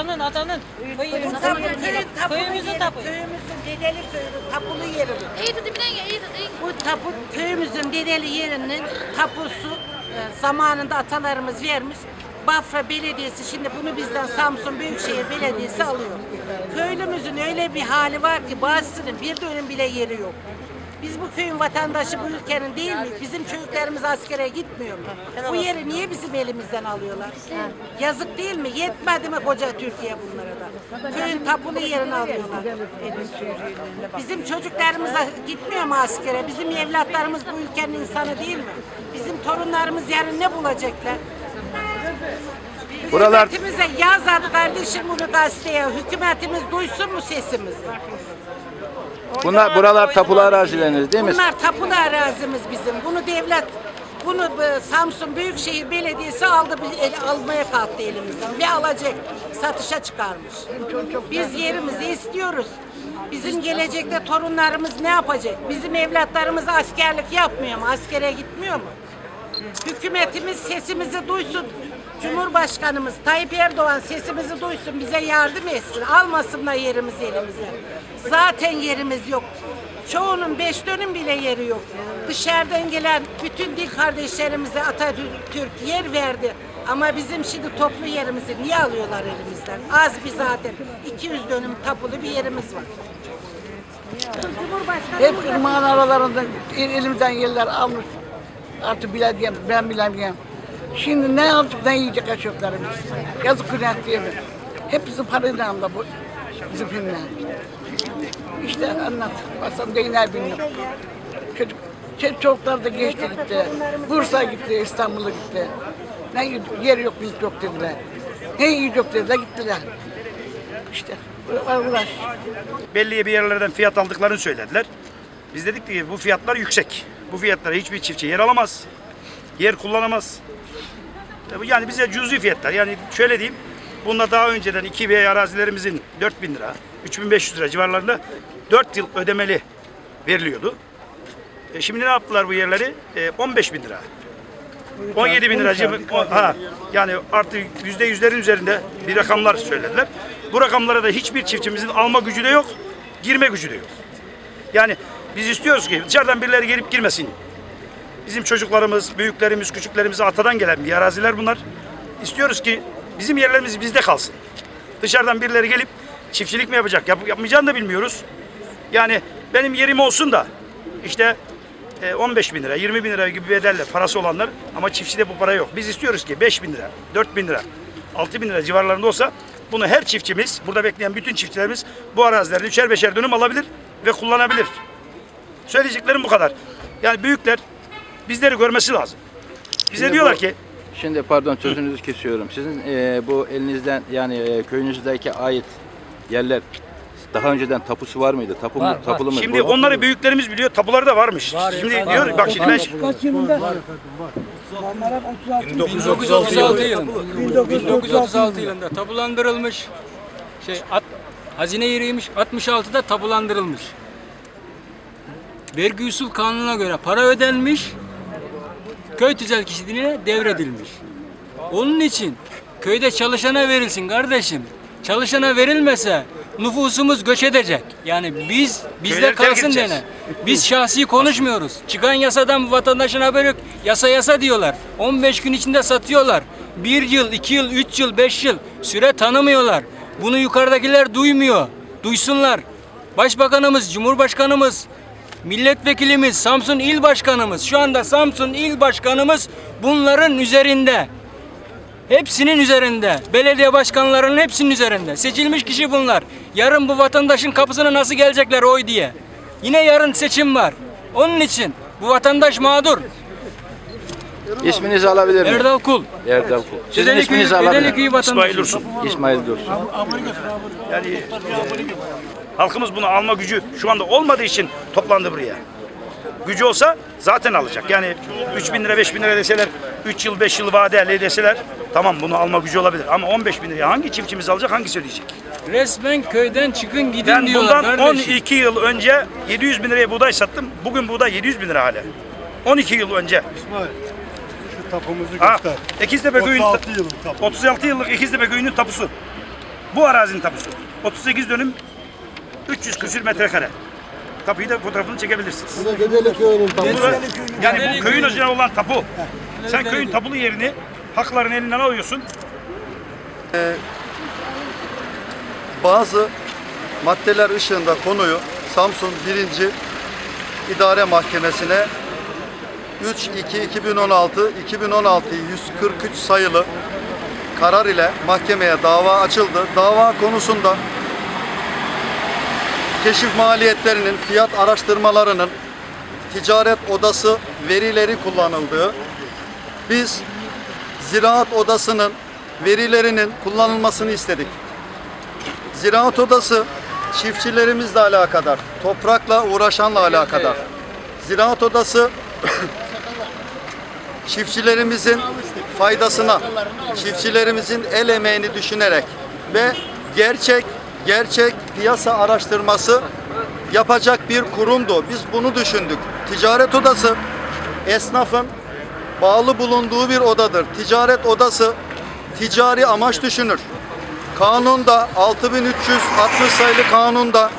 Atanın, atanın. Köyümüzün tapulu Köyümüzün yeri, tapu. köyümüzün dedeli köyünün tapulu yeri bu. İyi dedi bir iyi dedi. Bu tapu köyümüzün dedeli yerinin tapusu e, zamanında atalarımız vermiş. Bafra Belediyesi şimdi bunu bizden Samsun Büyükşehir Belediyesi alıyor. Köylümüzün öyle bir hali var ki bazısının bir dönüm bile yeri yok. Biz bu köyün vatandaşı bu ülkenin değil mi? Bizim çocuklarımız askere gitmiyor mu? Bu yeri niye bizim elimizden alıyorlar? Yazık değil mi? Yetmedi mi koca Türkiye bunlara da? Köyün tapulu yerini alıyorlar. Bizim çocuklarımız gitmiyor mu askere? Bizim evlatlarımız bu ülkenin insanı değil mi? Bizim torunlarımız yarın ne bulacaklar? Buralar- Hükümetimize yaz at kardeşim bunu gazeteye. Hükümetimiz duysun mu sesimizi? Bunlar buralar tapulu arazileriniz değil mi? Bunlar tapulu arazimiz bizim. Bunu devlet bunu bu Samsun Büyükşehir Belediyesi aldı el- almaya kalktı elimizden ve alacak satışa çıkarmış. Biz yerimizi istiyoruz. Bizim gelecekte torunlarımız ne yapacak? Bizim evlatlarımız askerlik yapmıyor mu? Askere gitmiyor mu? Hükümetimiz sesimizi duysun. Cumhurbaşkanımız Tayyip Erdoğan sesimizi duysun, bize yardım etsin. Almasınlar yerimizi elimize. Zaten yerimiz yok. Çoğunun beş dönüm bile yeri yok. Dışarıdan gelen bütün dil kardeşlerimize Atatürk yer verdi. Ama bizim şimdi toplu yerimizi niye alıyorlar elimizden? Az bir zaten. 200 dönüm tapulu bir yerimiz var. Hep ırmağın aralarında el- elimizden yerler almış. Artık bilediğim, ben bilemiyorum. Şimdi ne aldık ne yiyecek çocuklarımız. Yazık günah diye mi? Hep bizim parayla bu. Bizim filmler. İşte anlat. Baksam değiner bilmiyorum. Çocuk, çocuk- çocuklar da geçti gitti. Bursa gitti, İstanbul'a gitti. Ne yer yok, milk yok dediler. Ne yiyecek dediler, gittiler. İşte uğraş. belli bir yerlerden fiyat aldıklarını söylediler. Biz dedik ki bu fiyatlar yüksek. Bu fiyatlara hiçbir çiftçi yer alamaz. Yer kullanamaz. E Yani bize cüzi fiyatlar. Yani şöyle diyeyim. Bunda daha önceden 2 B arazilerimizin 4000 lira, 3500 lira civarlarında 4 yıl ödemeli veriliyordu. E şimdi ne yaptılar bu yerleri? E 15 bin lira. 17 bin lira. Ha, yani artı yüzde yüzlerin üzerinde bir rakamlar söylediler. Bu rakamlara da hiçbir çiftçimizin alma gücü de yok, girme gücü de yok. Yani biz istiyoruz ki dışarıdan birileri gelip girmesin. Bizim çocuklarımız, büyüklerimiz, küçüklerimiz atadan gelen bir araziler bunlar. İstiyoruz ki bizim yerlerimiz bizde kalsın. Dışarıdan birileri gelip çiftçilik mi yapacak, yap, yapmayacağını da bilmiyoruz. Yani benim yerim olsun da işte e, 15 bin lira, 20 bin lira gibi bedelle parası olanlar ama çiftçide bu para yok. Biz istiyoruz ki 5 bin lira, 4 bin lira, 6 bin lira civarlarında olsa bunu her çiftçimiz, burada bekleyen bütün çiftçilerimiz bu arazilerden üçer beşer dönüm alabilir ve kullanabilir. Söyleyeceklerim bu kadar. Yani büyükler bizleri görmesi lazım. Bize Şimdi diyorlar bu- ki Şimdi pardon sözünüzü kesiyorum. Sizin e, bu elinizden yani e, köyünüzdeki ait yerler daha önceden tapusu var mıydı? Tapu mu, tapulu mu? şimdi Bu- onları büyüklerimiz biliyor, tapuları da varmış. Şimdi diyor bak şimdi ben 1936 yılında. 1936 yılında tapulandırılmış. Şey at, hazine yeriymiş 66'da tapulandırılmış. Vergi usul kanununa göre para ödenmiş. Köy tüzel kişiliğine devredilmiş. Onun için köyde çalışana verilsin kardeşim. Çalışana verilmese nüfusumuz göç edecek. Yani biz bizde kalsın dene. Biz şahsi konuşmuyoruz. Çıkan yasadan vatandaşın haberi yok. Yasa yasa diyorlar. 15 gün içinde satıyorlar. Bir yıl, iki yıl, üç yıl, beş yıl süre tanımıyorlar. Bunu yukarıdakiler duymuyor. Duysunlar. Başbakanımız, Cumhurbaşkanımız, milletvekilimiz, Samsun İl Başkanımız, şu anda Samsun İl Başkanımız bunların üzerinde. Hepsinin üzerinde. Belediye başkanlarının hepsinin üzerinde. Seçilmiş kişi bunlar. Yarın bu vatandaşın kapısına nasıl gelecekler oy diye. Yine yarın seçim var. Onun için bu vatandaş mağdur. İsminizi alabilir miyim? Erdal Kul. Erdal Kul. Sizin Dedeli isminizi alabilir miyim? İsmail Dursun. İsmail Dursun. Yani e, halkımız bunu alma gücü şu anda olmadığı için toplandı buraya. Gücü olsa zaten alacak. Yani 3 bin lira 5 bin lira deseler 3 yıl 5 yıl vadeli deseler tamam bunu alma gücü olabilir. Ama 15 bin liraya hangi çiftçimiz alacak hangisi ödeyecek? Resmen köyden çıkın gidin Ben diyorlar bundan kardeşim. 12 yıl önce 700 bin liraya buğday sattım. Bugün buğday 700 bin lira hala. 12 yıl önce. İsmail, şu tapumuzu Ha, göster. Ekiztepe köyünün 36 yılın tapu. 36 yıllık Ekiztepe köyünün tapusu. Bu arazinin tapusu. 38 dönüm 300 küsür metrekare. Tapuyu da fotoğrafını çekebilirsiniz. Bu da Dedeli köyünün tapusu. Bu da- yani bu köyün özüne olan tapu. Sen köyün tapulu yerini haklarını elinden alıyorsun. Bazı maddeler ışığında konuyu Samsun 1. İdare Mahkemesi'ne 3-2-2016 2016 143 sayılı karar ile mahkemeye dava açıldı. Dava konusunda keşif maliyetlerinin, fiyat araştırmalarının ticaret odası verileri kullanıldığı, biz Ziraat Odası'nın verilerinin kullanılmasını istedik. Ziraat Odası çiftçilerimizle alakadar, toprakla uğraşanla alakadar. Ziraat Odası çiftçilerimizin faydasına, çiftçilerimizin el emeğini düşünerek ve gerçek gerçek piyasa araştırması yapacak bir kurumdu. Biz bunu düşündük. Ticaret Odası esnafın bağlı bulunduğu bir odadır. Ticaret Odası ticari amaç düşünür. Kanunda 6360 sayılı kanunda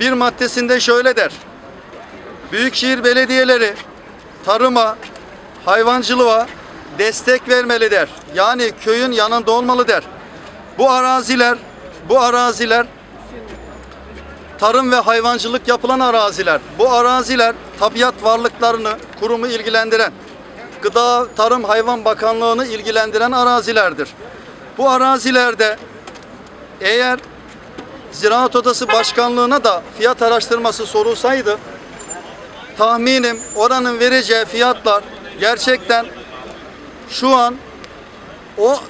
bir maddesinde şöyle der. Büyükşehir belediyeleri tarıma, hayvancılığa destek vermeli der. Yani köyün yanında olmalı der. Bu araziler, bu araziler tarım ve hayvancılık yapılan araziler. Bu araziler tabiat varlıklarını kurumu ilgilendiren, Gıda, Tarım, Hayvan Bakanlığı'nı ilgilendiren arazilerdir. Bu arazilerde eğer Ziraat Odası Başkanlığı'na da fiyat araştırması sorulsaydı tahminim oranın vereceği fiyatlar gerçekten şu an o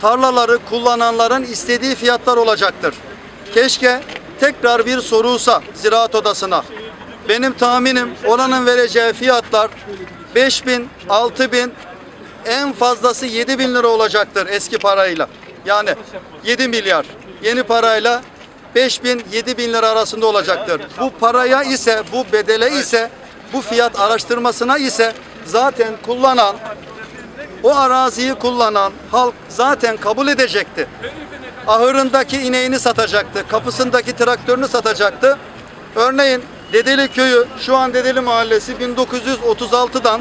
tarlaları kullananların istediği fiyatlar olacaktır. Keşke tekrar bir sorulsa Ziraat Odası'na. Benim tahminim oranın vereceği fiyatlar 5 bin, 6 bin, en fazlası 7 bin lira olacaktır eski parayla. Yani 7 milyar. Yeni parayla 5 bin, 7 bin lira arasında olacaktır. Bu paraya ise, bu bedele ise, bu fiyat araştırmasına ise zaten kullanan, o araziyi kullanan halk zaten kabul edecekti. Ahırındaki ineğini satacaktı, kapısındaki traktörünü satacaktı. Örneğin Dedeli köyü şu an Dedeli mahallesi 1936'dan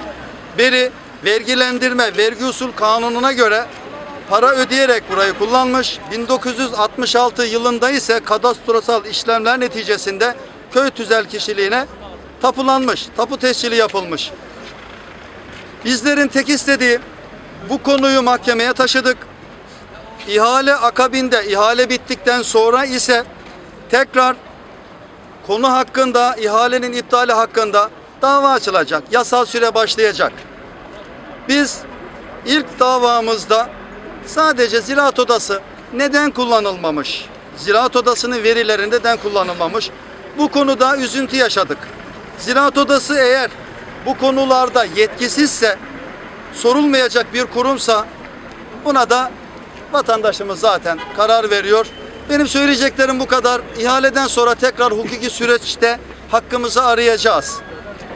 beri vergilendirme, vergi usul kanununa göre para ödeyerek burayı kullanmış. 1966 yılında ise kadastrosal işlemler neticesinde köy tüzel kişiliğine tapulanmış, tapu tescili yapılmış. Bizlerin tek istediği bu konuyu mahkemeye taşıdık. İhale akabinde, ihale bittikten sonra ise tekrar konu hakkında, ihalenin iptali hakkında dava açılacak. Yasal süre başlayacak. Biz ilk davamızda sadece Ziraat Odası neden kullanılmamış? Ziraat Odası'nın verileri neden kullanılmamış? Bu konuda üzüntü yaşadık. Ziraat Odası eğer bu konularda yetkisizse, sorulmayacak bir kurumsa buna da vatandaşımız zaten karar veriyor. Benim söyleyeceklerim bu kadar. İhaleden sonra tekrar hukuki süreçte hakkımızı arayacağız.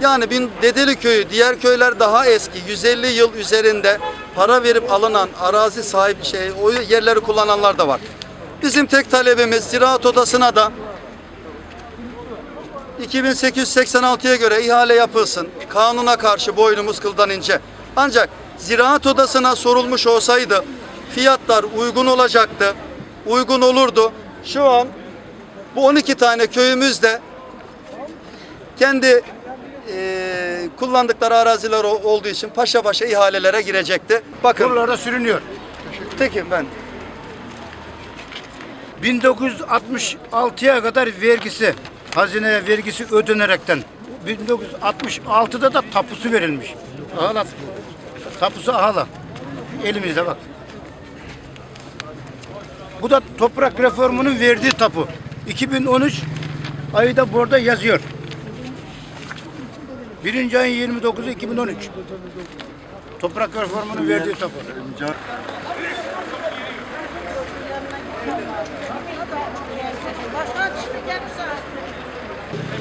Yani bin Dedeli köyü, diğer köyler daha eski. 150 yıl üzerinde para verip alınan arazi sahibi şey, o yerleri kullananlar da var. Bizim tek talebimiz Ziraat Odası'na da 2886'ya göre ihale yapılsın. Kanuna karşı boynumuz kıldan ince. Ancak Ziraat Odası'na sorulmuş olsaydı fiyatlar uygun olacaktı. Uygun olurdu. Şu an bu 12 tane köyümüzde kendi eee, kullandıkları araziler olduğu için paşa paşa ihalelere girecekti. Bakın. Buralarda sürünüyor. Tekim ben. 1966'ya kadar vergisi, hazineye vergisi ödenerekten 1966'da da tapusu verilmiş. Ağla. Tapusu ağla. Elimizde bak. Bu da toprak reformunun verdiği tapu. 2013 ayı da burada yazıyor. Birinci ayın 29'u 2013. Toprak reformunun verdiği tapu.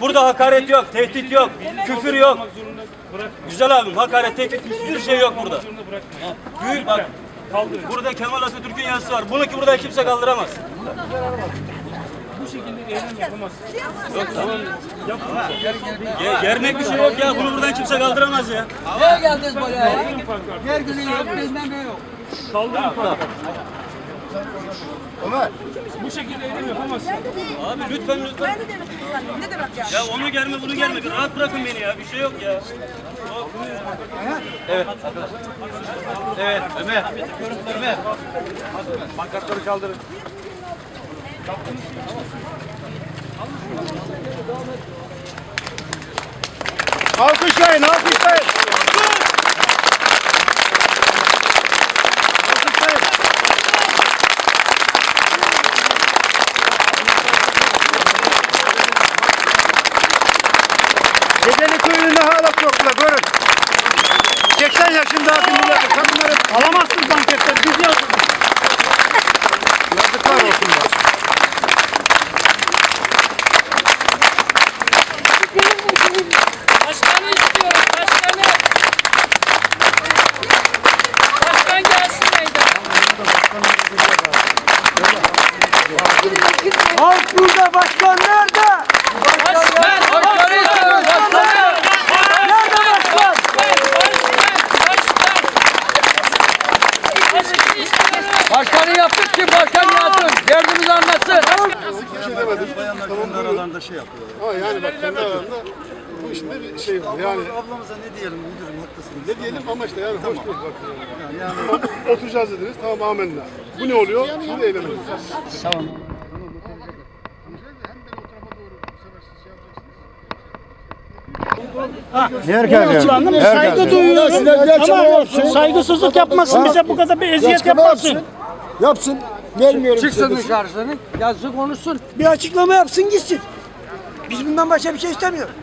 Burada hakaret yok, tehdit yok, küfür yok. Güzel abim hakaret, tehdit hiçbir şey yok burada. Büyük bak. Burada Kemal Atatürk'ün yazısı var. Bunu ki burada kimse kaldıramaz. Ge- germek bir şey yok ya. Bunu buradan kimse kaldıramaz ya. Abi lütfen lütfen. Ya onu germe bunu germe. Rahat bırakın beni ya. Bir şey yok ya. Evet arkadaşlar. Evet Ömer. Ömer. Pankartları kaldırın. Alkışlayın, alkışlayın. Geceli köyünde hala çokla görün. 80 yaşındaki milleti kadınları alamazsın banketler biz yazdık. Yazıklar olsun bak. Başkanı istiyorum. Başkanı. Başkan gelsin meydana. Halk burada başkan nerede? Başkan. Başkanı istiyorum. Başkanı. Nerede başkan? Başkanı istiyorum. Başkanı yaptık ki başkan gelsin. Derdimizi anlatsın. Aralarında şey yapıyor. Ha yani bak kendi aralarında bu işte bir şey var. Yani Ablamıza ne diyelim müdürüm haklısınız. ne diyelim ama işte yani hoş değil bak. Yani, Oturacağız dediniz tamam amenna. Bu ne oluyor? Şimdi eyleme gideceğiz. Herkes Saygı duyuyorum ama saygısızlık yapmasın bize bu kadar bir eziyet yapmasın. Yapsın. Vermiyorum Çıksın dışarısını, yazsın konuşsun. Bir açıklama yapsın gitsin. Biz bundan başka bir şey istemiyoruz.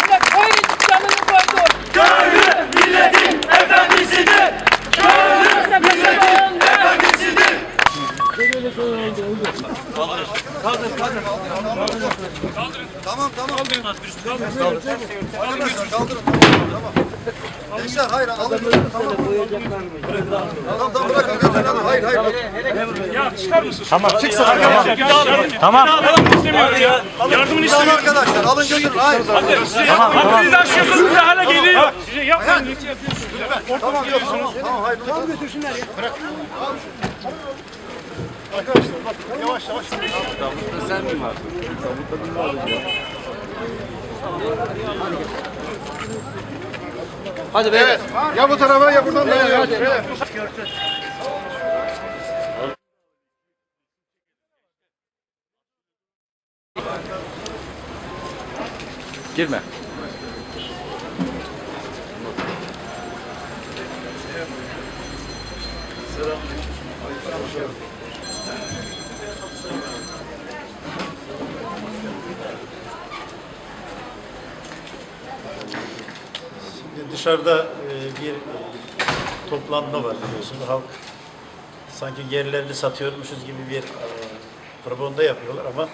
Burada koyun canını koydu. Köylü milletin efendisidir. Köylü milletin efendisidir. Tamam tamam. Arkadaşlar kaldırın. Tamam. Gençler hayır alın. Tamam. Tamam tamam bırakın götürün alın. Hayır hayır. Tamam çıksın arkadaşlar. Tamam. İstemiyoruz ya. Yardımını Tamam arkadaşlar alın götürün. Hayır. Tamam tamam. Biz bir hale geliyor. Size yapmayın. Tamam tamam. Tamam hayır. Arkadaşlar bak yavaş yavaş. Hadi beyler. Ya bu tarafa ya buradan da ya. Hadi. Girme. Dışarıda e, bir e, toplanma var biliyorsunuz. Halk sanki yerlerini satıyormuşuz gibi bir e, propaganda yapıyorlar ama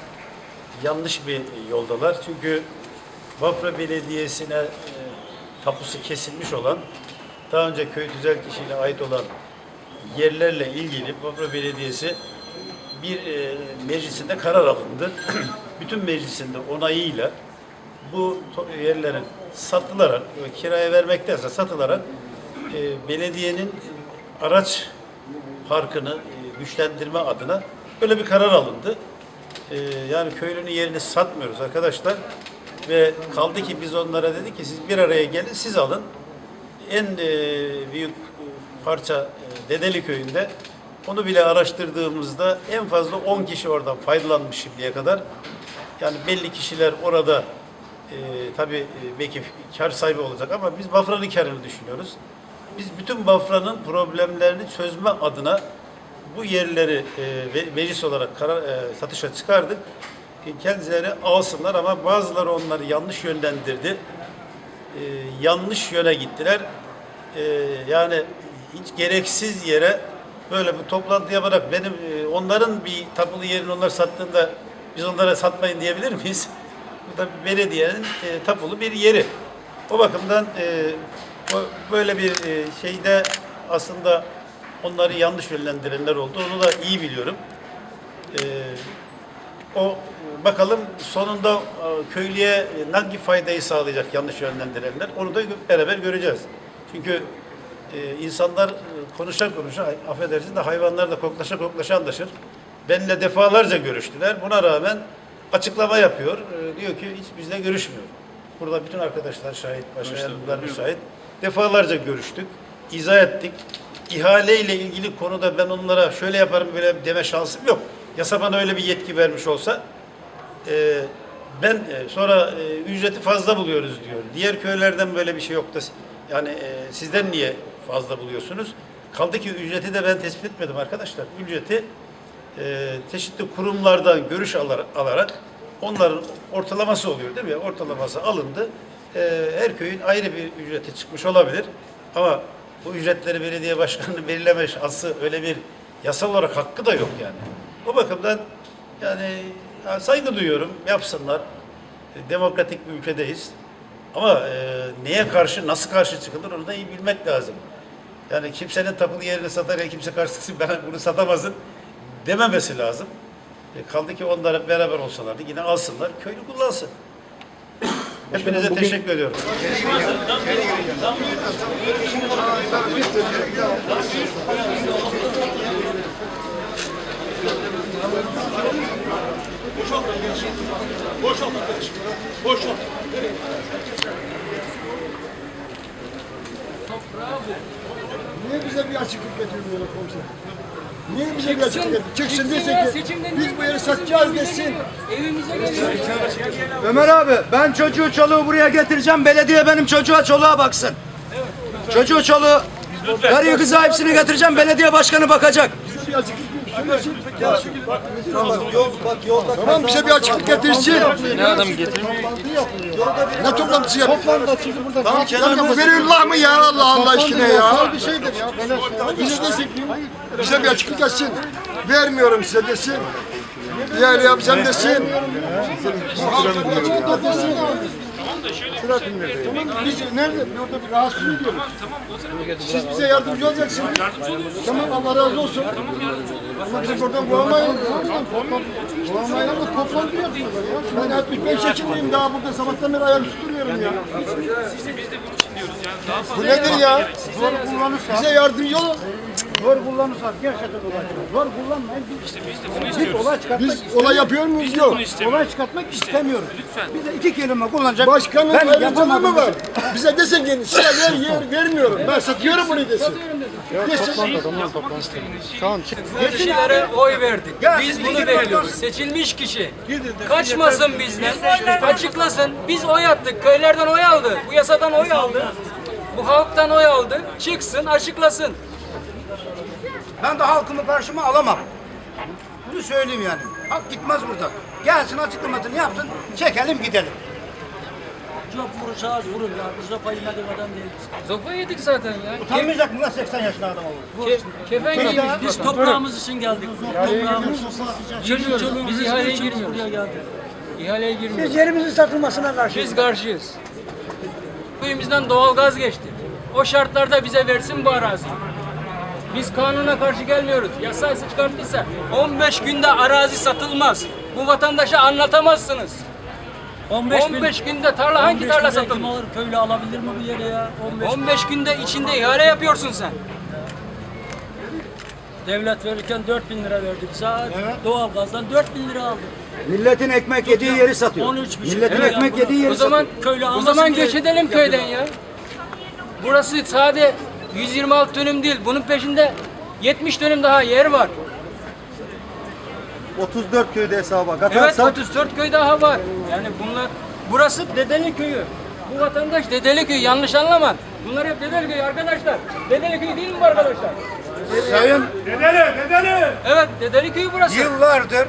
yanlış bir yoldalar. Çünkü Bafra Belediyesi'ne tapusu kesilmiş olan, daha önce köy tüzel kişiliğine ait olan yerlerle ilgili Bafra Belediyesi bir meclisinde karar alındı. Bütün meclisinde onayıyla bu yerlerin satılarak, kiraya vermektense satılarak e, belediyenin araç parkını e, güçlendirme adına böyle bir karar alındı. E, yani köylünün yerini satmıyoruz arkadaşlar. Ve kaldı ki biz onlara dedik ki siz bir araya gelin siz alın. En e, büyük parça e, Dedeli köyünde onu bile araştırdığımızda en fazla 10 kişi oradan faydalanmış şimdiye kadar. Yani belli kişiler orada e, tabii belki kar sahibi olacak ama biz Bafra'nın karını düşünüyoruz. Biz bütün Bafra'nın problemlerini çözme adına bu yerleri e, meclis olarak karar, e, satışa çıkardık. E, kendileri alsınlar ama bazıları onları yanlış yönlendirdi. E, yanlış yöne gittiler. E, yani hiç gereksiz yere böyle bir toplantı yaparak benim e, onların bir tapulu yerini onlar sattığında biz onlara satmayın diyebilir miyiz? Bu da belediyenin e, tapulu bir yeri. O bakımdan e, böyle bir e, şeyde aslında onları yanlış yönlendirenler oldu. Onu da iyi biliyorum. E, o bakalım sonunda e, köylüye e, hangi faydayı sağlayacak yanlış yönlendirenler onu da beraber göreceğiz. Çünkü e, insanlar e, konuşan konuşan affedersin de hayvanlar da koklaşa koklaşa anlaşır. Benimle defalarca görüştüler. Buna rağmen açıklama yapıyor. E, diyor ki hiç bizle görüşmüyor. Burada bütün arkadaşlar şahit, başka yardımcılar şahit. Defalarca görüştük, izah ettik. İhale ile ilgili konuda ben onlara şöyle yaparım böyle deme şansım yok. Yasa bana öyle bir yetki vermiş olsa e, ben e, sonra e, ücreti fazla buluyoruz diyor. Diğer köylerden böyle bir şey yok da yani e, sizden niye fazla buluyorsunuz? Kaldı ki ücreti de ben tespit etmedim arkadaşlar. Ücreti e, çeşitli kurumlardan görüş alar- alarak onların ortalaması oluyor değil mi? Ortalaması alındı. E, her köyün ayrı bir ücreti çıkmış olabilir. Ama bu ücretleri belediye başkanının belirleme şansı öyle bir yasal olarak hakkı da yok yani. O bakımdan yani ya saygı duyuyorum. Yapsınlar. E, Demokratik bir ülkedeyiz. Ama e, neye karşı, nasıl karşı çıkılır onu da iyi bilmek lazım. Yani kimsenin tapulu yerini satar ya kimse karşısı ben bunu satamazsın dememesi lazım. E, kaldı ki onlar beraber olsalardı yine alsınlar, köylü kullansın. Hepinize teşekkür ediyorum. Niye bize bir açıklık getirmiyorlar komiser? Niye bize bir açıklık getirmiyor? Çıksın desin ki biz bu yeri satacağız desin. Evimize geliyor. Ömer abi ben çocuğu çoluğu buraya getireceğim. Belediye benim çocuğa çoluğa baksın. Çocuğu çoluğu karıyı kızı hepsini getireceğim. Belediye başkanı bakacak. Bir açıklık söylesin. Tamam bize bir açıklık getirsin. Ne adam getirmiyor? Ne toplantısı yap? Toplantı burada. Tamam Kenan Verirler mı ya Allah Allah aşkına ya? Bir şeydir ya. Bize desin. Bize bir açıklık etsin. Vermiyorum size desin. Diğer yapacağım desin. Açıklık getirsin. Tamam biz nerede? Orada bir rahatsız ediyoruz. Siz bize yardımcı olacaksınız. Tamam Allah razı olsun. Ama bizi buradan boğamayın. Boğamayın ama toplantı yapıyorlar ya. Ben 65 yaşındayım daha burada sabahtan beri ayaküstü duruyorum ya. Bu nedir ya? Bize yardımcı olun. Zor kullanırsak gerçekten olay Zor kullanmayın. İşte biz de bunu istiyoruz. olay çıkartmak Biz olay yapıyor muyuz? Yok. olay çıkartmak istemiyoruz. Lütfen. Biz de iki kelime kullanacak. Başkanın Ben ayrıcalığı yapamadım. mı var? Bize desin ki size ver yer vermiyorum. Ben satıyorum bunu desin. Desin. Kişilere oy verdik. Biz bunu belirliyoruz. Seçilmiş kişi. Kaçmasın bizden. Açıklasın. Biz oy attık. Köylerden oy aldı. Bu yasadan oy aldı. Bu halktan oy aldı. Çıksın açıklasın. Ben de halkımı karşıma alamam. Bunu söyleyeyim yani. Halk gitmez burada. Gelsin açıklamasını yapsın, çekelim gidelim. Çok vuracağız vurun ya. Biz de pay yemedik adam değiliz. Zopa yedik zaten ya. Utanmayacak mı lan 80 yaşında adam olur? Ke kefen giydik. Biz toprağımız için geldik. Toprağımız. Çocuk çoluğumuz Biz ihaleye buraya girmiyoruz. geldik. İhaleye girmiyoruz. yerimizin satılmasına karşı. Biz karşıyız. Köyümüzden doğal gaz geçti. O şartlarda bize versin bu arazi. Biz kanuna karşı gelmiyoruz. Yasaysa çıkarttıysa 15 günde arazi satılmaz. Bu vatandaşa anlatamazsınız. 15, 15 günde tarla hangi tarla Kim satılır? alır köylü alabilir mi bu yeri ya? 15 15 günde içinde ihale yapıyorsun sen. Devlet verirken 4000 lira verdi bize. Doğalgazdan 4000 lira aldı. Milletin ekmek yediği yeri satıyor. 13 buçuk. Milletin Evet. ekmek yediği yeri O zaman satıyor. Köylü o zaman göç edelim köyden ya. Burası sade 126 dönüm değil. Bunun peşinde 70 dönüm daha yer var. 34 köyde hesaba Evet katarsak 34 köy daha var. Yani bunlar burası Dedeli köyü. Bu vatandaş Dedeli köyü yanlış anlama. Bunlar hep Dedeli köyü arkadaşlar. Dedeli köyü değil mi bu arkadaşlar? Sayın Evet Dedeli köyü burası. yıllardır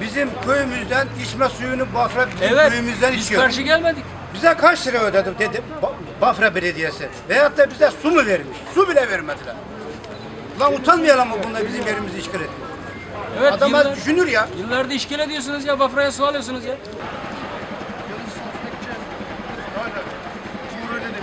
bizim köyümüzden içme suyunu Bafra bizim Evet köyümüzden biz içiyor. karşı gelmedik. Bize kaç lira ödedi dedi Ba- Bafra Belediyesi. Veyahut da bize su mu vermiş? Su bile vermediler. Lan utanmayalım mı bunda bizim yerimizi işgal ediyor? Evet Adamlar yıllar, düşünür ya. yıllarda işgal ediyorsunuz ya Bafra'ya su alıyorsunuz ya.